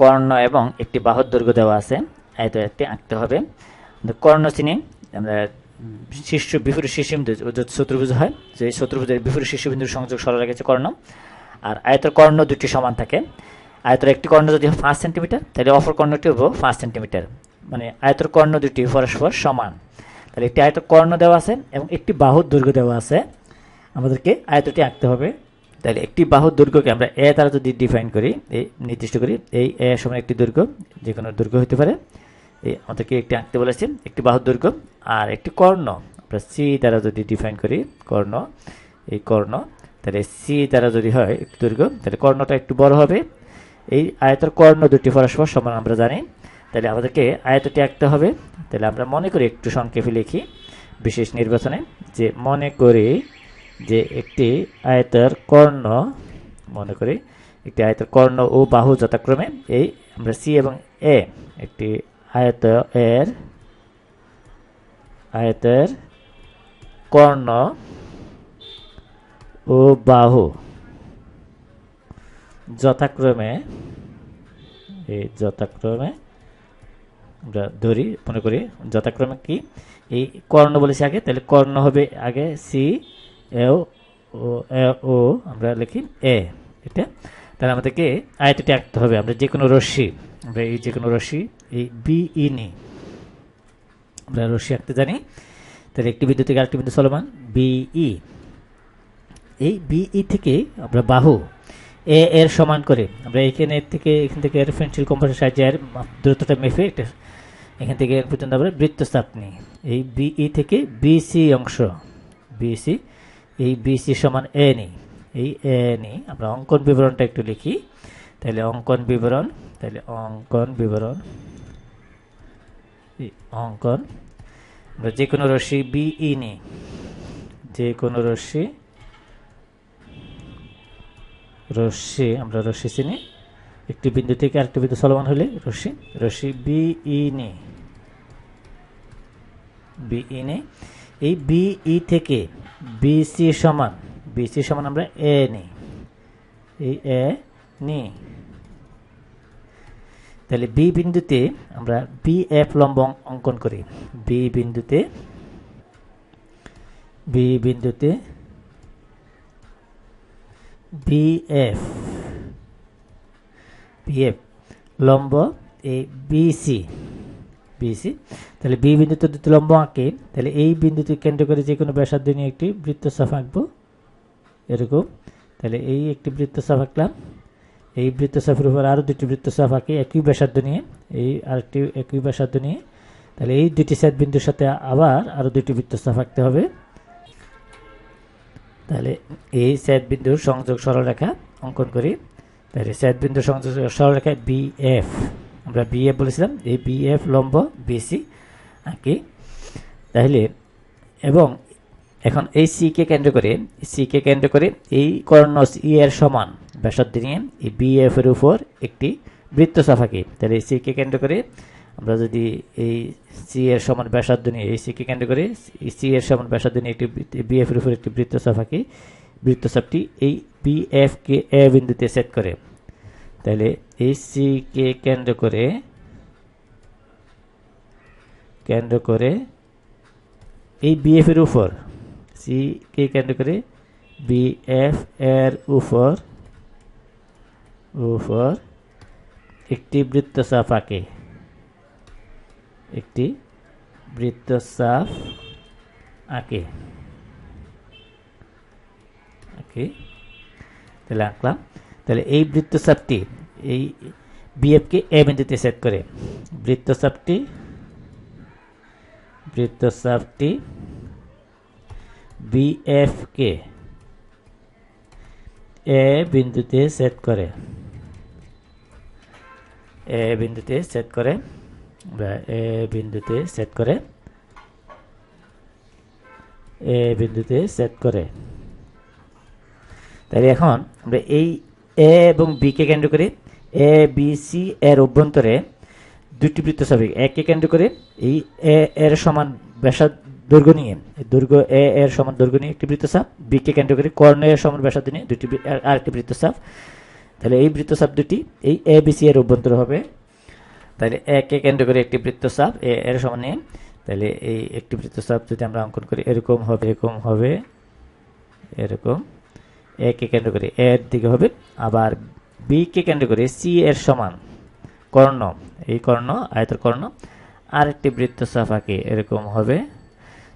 কর্ণ এবং একটি বাহুর দৈর্ঘ্য দেওয়া আছে। আয়ত একটি আঁকতে হবে। কর্ণ চিনি আমরা শীর্ষ বিপরীত শীর্ষবিন্দু যদি চতুর্ভুজ হয়, যে চতুর্ভুজের বিপরীত শীর্ষবিন্দুর সংযোগ সরল রেখেছে কর্ণ। আর আয়তের কর্ণ দুটি সমান থাকে। আয়তের একটি কর্ণ যদি হয় পাঁচ সেন্টিমিটার, তাহলে অপর কর্ণটি হব পাঁচ সেন্টিমিটার। মানে আয়তের কর্ণ দুটি পরস্পর সমান। তাহলে একটি আয়তের কর্ণ দেওয়া আছে এবং একটি বাহুর দৈর্ঘ্য দেওয়া আছে। আমাদেরকে আয়তটি আঁকতে হবে। তাহলে একটি বাহুর দৈর্ঘ্যকে আমরা এ দ্বারা যদি ডিফাইন করি এই নির্দিষ্ট করি, এই এ সমান একটি দৈর্ঘ্য যে কোনো দৈর্ঘ্য হতে পারে। এই আমাদেরকে একটি আঁকতে বলেছি, একটি বাহুর দৈর্ঘ্য আর একটি কর্ণ। আমরা সি দ্বারা যদি ডিফাইন করি, কর্ণ, এই কর্ণ, তাহলে সি দ্বারা যদি হয় একটি দৈর্ঘ্য তাহলে কর্ণটা একটু বড় হবে। এই আয়তের কর্ণ দুটি পরস্পর সমান আমরা জানি। তাহলে আমাদেরকে আয়তটি আঁকতে হবে। তাহলে আমরা মনে করি একটু সংক্ষেপে লিখি, বিশেষ নির্বাচনে, যে মনে করি যে একটি আয়তের কর্ণ, মনে করি, একটি আয়তের কর্ণ ও বাহু যথাক্রমে, এই আমরা সি এবং এ, একটি আয়ত এর আয়তের কর্ণ ও বাহু যথাক্রমে, এই যথাক্রমে আমরা ধরি, মনে করি, যথাক্রমে কি? এই কর্ণ বলেছি আগে, তাহলে কর্ণ হবে আগে সি এ ও ও আমরা লিখি এ এটা? তাহলে আমাদেরকে আয়তটি আঁকতে হবে, আমরা যে কোনো রশ্মি, আমরা এই যে কোনো রশ্মি, এই বি ই নিই। আমরা রশ্মি আঁকতে জানি। তাহলে একটি বিন্দু থেকে আরেকটি বিন্দু চলমান বিই এই বিই থেকে আমরা বাহু এ এর সমান করে, আমরা এখানে থেকে, এখান থেকে এর পেন্সিল কম্পাসের সাহায্যে এর দূরত্বটা মেপে একটা, এখান থেকে এর পর্যন্ত আমরা বৃত্তচাপ নিই। এই বিই থেকে বিসি অংশ বিসি এই বিসি সমান এ নিই। এই এ নিই। আমরা অঙ্কন বিবরণটা একটু লিখি। তাহলে অঙ্কন বিবরণ, তাহলে অঙ্কন বিবরণ। অঙ্কন। আমরা যে কোনো রশ্মি বিই নিই। যে কোনো রশ্মি রশ্মি, আমরা রশ্মি চিনি। একটি বিন্দু থেকে আরেকটি বিন্দু চলমান হলে রশ্মি রশ্মি নে বিই নে এই বিই থেকে বিসি সমান বিসি সমান আমরা এ নিই। এই এ নি তাহলে বি বিন্দুতে আমরা বি এফ লম্ব অঙ্কন করি। বি বিন্দুতে বি বিন্দুতে বি এফ বি এফ লম্ব, এই বিসি বিসি তাহলে বি বিন্দুতে দুটি লম্ব আঁকে। তাহলে এই বিন্দুতে কেন্দ্র করে যে কোনো ব্যাসার্ধ নিয়ে একটি বৃত্তচাপ আঁকবো। এরকম। তাহলে এই একটি বৃত্তচাপ আঁকলাম। এই বৃত্তচাপের উপর আরও দুটি বৃত্তচাপ আঁকি একই ব্যাসার্ধ নিয়ে। এই আরেকটি একই ব্যাসার্ধ নিয়ে। তাহলে এই দুটি সেট বিন্দুর সাথে আবার আরও দুটি বৃত্তচাপ আঁকতে হবে। তাহলে এই সেট বিন্দুর সংযোগ সরলরেখা অঙ্কন করি। তাহলে সেট বিন্দুর সংযোগ সরলরেখা বিএফ আমরা বিএফ বলেছিলাম এই বিএফ লম্ব বিসি আঁকি। তাহলে, এবং এখন এই সিকে কেন্দ্র করে সিকে কেন্দ্র করে এই কর্ণ ই এর সমান ব্যাসার্ধ নিয়ে এই বিএফ এর উপর একটি বৃত্তচাপ আঁকি তাহলে এই সিকে কেন্দ্র করে আমরা যদি এই সি এর সমান ব্যাসার্ধ নিয়ে, এই সিকে কেন্দ্র করে সি এর সমান ব্যাসার্ধ নিয়ে একটি বিএফ এর উপর একটি বৃত্তচাপ আঁকি বৃত্তচাপটি এই বিএফ কে এ বিন্দুতে সেট করে। তাহলে এই সি কে কেন্দ্র করে কেন্দ্র করে এই বিএফ এর উপর সি কে কেন্দ্র করে বিএফ এর উপর উপর একটি বৃত্ত বৃত্তচাপ আঁকে। একটি বৃত্ত বৃত্তচাপ আঁকে। আঁকে। তাহলে আঁকলাম। তাহলে এই বৃত্তচাপটি, এই বিএফকে এ বিন্দুতে সেট করে, বৃত্তচাপটি বৃত্তচাপটি বিএফকে এ বিন্দুতে সেট করে, এ বিন্দুতে সেট করে, বা এ বিন্দুতে সেট করে, এ বিন্দুতে সেট করে। তাহলে এখন আমরা এই এ এবং বি কে কেন্দ্র করে এ বি সি এর অভ্যন্তরে দুটি বৃত্ত ছবি একে কেন্দ্র করে, এই এ এর সমান ব্যাসার্ধ দৈর্ঘ্য নিয়ে দৈর্ঘ্য এ এর সমান দৈর্ঘ্য নিয়ে একটি বৃত্তচাপ বি কে কেন্দ্র করে কর্ণ এর সমান ব্যাসার্ধ নিয়ে দুটি আর- আরেকটি বৃত্তচাপ তাহলে এই বৃত্তচাপ দুটি, এই এ বি সি এর অভ্যন্তর হবে। তাহলে একে কেন্দ্র করে একটি বৃত্তচাপ এ এর সমানে তাহলে এই একটি বৃত্তচাপ যদি আমরা অঙ্কন করি, এরকম হবে এরকম হবে, এরকম একে কেন্দ্র করে এর দিকে হবে, আবার বি কে কেন্দ্র করে সি এর সমান। কর্ণ, এই কর্ণ, আয়তর কর্ণ আর একটি বৃত্তচাপ আঁকে, এরকম হবে।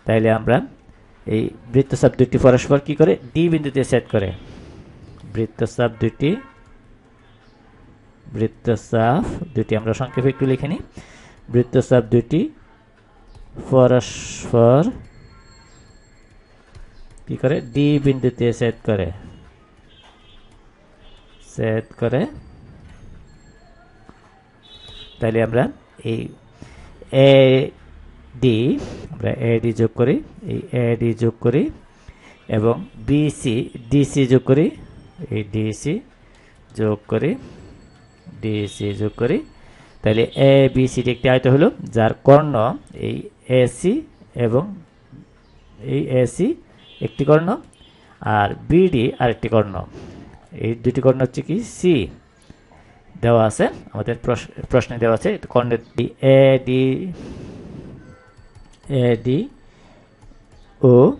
তাইলে আমরা এই বৃত্তচাপ দুটি পরস্পর কি করে? ডি বিন্দুতে সেট করে। বৃত্তচাপ দুটি বৃত্তচাপ দুটি আমরা সংক্ষেপে একটু লিখে নিই। বৃত্তচাপ দুটি পরস্পর কি করে? ডি বিন্দুতে সেট করে। সেট করে। তাহলে আমরা এই এ ডি আমরা এ ডি যোগ করি, এই এ ডি যোগ করি এবং বিসি ডিসি যোগ করি, এই ডিসি যোগ করি ডিসি যোগ করি। তাহলে এ বি সিটি একটি আয়ত হলো, যার কর্ণ এই এসি এবং এই এসি একটি কর্ণ, আর বিডি আরেকটি কর্ণ। এই দুটি কর্ণ হচ্ছে কি? সি দেওয়া আছে। আমাদের প্রশ- প্রশ্নে দেওয়া আছে। কর্ণের D A D A D O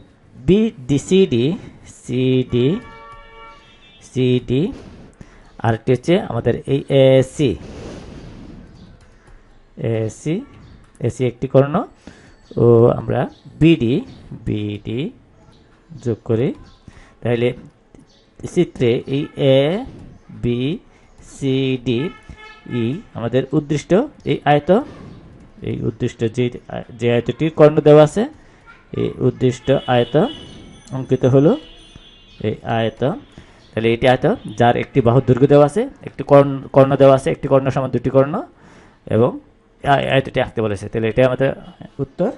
B D C D C D C D আরেকটি হচ্ছে আমাদের এই A C A C A C একটি কর্ণ। ও আমরা বিডি বিডি যোগ করি। তাহলে চিত্রে এই A, B, C, D, E আমাদের উদ্দিষ্ট এই আয়ত। এই উদ্দিষ্ট যে যে আয়তটির কর্ণ দেওয়া আছে, এই উদ্দিষ্ট আয়ত অঙ্কিত হলো এই আয়ত। তাহলে এটি আয়ত, যার একটি বাহুর দৈর্ঘ্য দেওয়া আছে, একটি কর্ণ কর্ণ দেওয়া আছে, একটি কর্ণ সমান দুটি কর্ণ, এবং আয়তটি আঁকতে বলেছে। তাহলে এটা আমাদের উত্তর।